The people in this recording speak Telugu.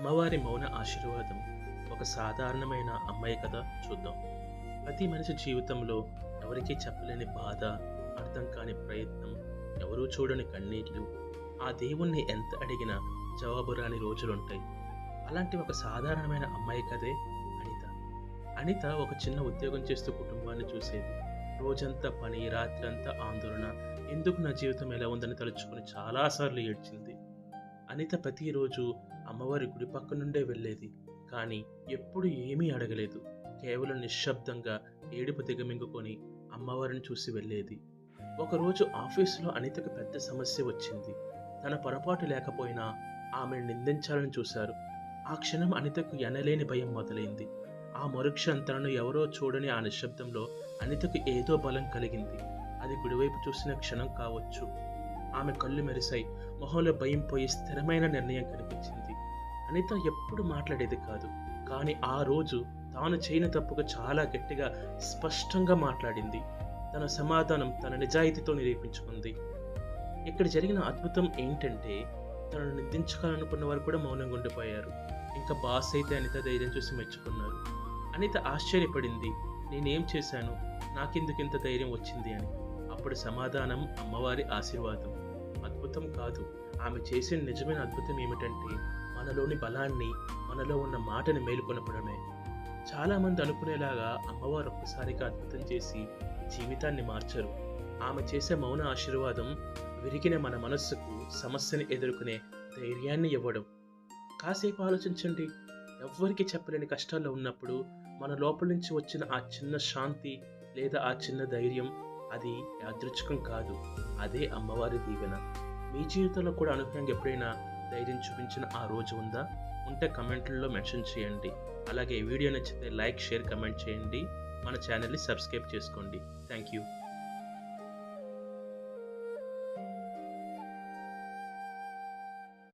అమ్మవారి మౌన ఆశీర్వాదం ఒక సాధారణమైన అమ్మాయి కథ చూద్దాం. ప్రతి మనిషి జీవితంలో ఎవరికీ చెప్పలేని బాధ అర్థం కాని ప్రయత్నం ఎవరూ చూడని కన్నీళ్ళు ఆ దేవుణ్ణి ఎంత అడిగినా జవాబు రాని రోజులుంటాయి. అలాంటి ఒక సాధారణమైన అమ్మాయి కథే అనిత. అనిత ఒక చిన్న ఉద్యోగం చేస్తూ కుటుంబాన్ని చూసేది. రోజంతా పని రాత్రంతా ఆందోళన ఎందుకు నా జీవితం ఎలా ఉందని తలుచుకుని చాలాసార్లు ఏడ్చింది. అనిత ప్రతిరోజు అమ్మవారి గుడి పక్క నుండే వెళ్ళేది. కానీ ఎప్పుడు ఏమీ అడగలేదు. కేవలం నిశ్శబ్దంగా ఏడుపు దిగమింగుకొని అమ్మవారిని చూసి వెళ్ళేది. ఒకరోజు ఆఫీసులో అనితకు పెద్ద సమస్య వచ్చింది. తన పొరపాటు లేకపోయినా ఆమెను నిందించాలని చూశారు. ఆ క్షణం అనితకు ఎనలేని భయం మొదలైంది. ఆ మరుక్షణం తనను ఎవరో చూడని ఆ నిశ్శబ్దంలో అనితకు ఏదో బలం కలిగింది. అది కుడివైపు చూసిన క్షణం కావచ్చు. ఆమె కళ్ళు మెరిశాయి. మొహంలో భయం పోయి స్థిరమైన నిర్ణయం కనిపించింది. అనిత ఎప్పుడు మాట్లాడేది కాదు. కానీ ఆ రోజు తాను చేయని తప్పుగా చాలా గట్టిగా స్పష్టంగా మాట్లాడింది. తన సమాధానం తన నిజాయితీతో నిరూపించుకుంది. ఇక్కడ జరిగిన అద్భుతం ఏంటంటే తనను నిందించుకోవాలనుకున్న వారు కూడా మౌనంగా ఉండిపోయారు. ఇంకా బాస్ అయితే అనిత ధైర్యం చూసి మెచ్చుకున్నారు. అనిత ఆశ్చర్యపడింది. నేనేం చేశాను? నాకెందుకు ఇంత ధైర్యం వచ్చింది? అని. అప్పుడు సమాధానం అమ్మవారి ఆశీర్వాదం. అద్భుతం కాదు. ఆమె చేసిన నిజమైన అద్భుతం ఏమిటంటే మనలోని బలాన్ని మనలో ఉన్న మాటని మేలుకొనపడమే. చాలామంది అనుకునేలాగా అమ్మవారు ఒక్కసారిగా అద్భుతం చేసి జీవితాన్ని మార్చరు. ఆమె చేసే మౌన ఆశీర్వాదం విరిగిన మన మనస్సుకు సమస్యని ఎదుర్కొనే ధైర్యాన్ని ఇవ్వడం. కాసేపు ఆలోచించండి. ఎవ్వరికి చెప్పలేని కష్టాల్లో ఉన్నప్పుడు మన లోపల నుంచి వచ్చిన ఆ చిన్న శాంతి లేదా ఆ చిన్న ధైర్యం అది యాదృచ్ఛికం కాదు అదే అమ్మవారి దీవెన. మీ జీవితంలో కూడా అనుభవంగా ఎప్పుడైనా ధైర్యం చూపించిన ఆ రోజు ఉందా? ఉంటే కమెంట్లలో మెన్షన్ చేయండి. అలాగే వీడియో నచ్చితే లైక్ షేర్ కమెంట్ చేయండి. మన ఛానల్ని సబ్స్క్రైబ్ చేసుకోండి. Thank you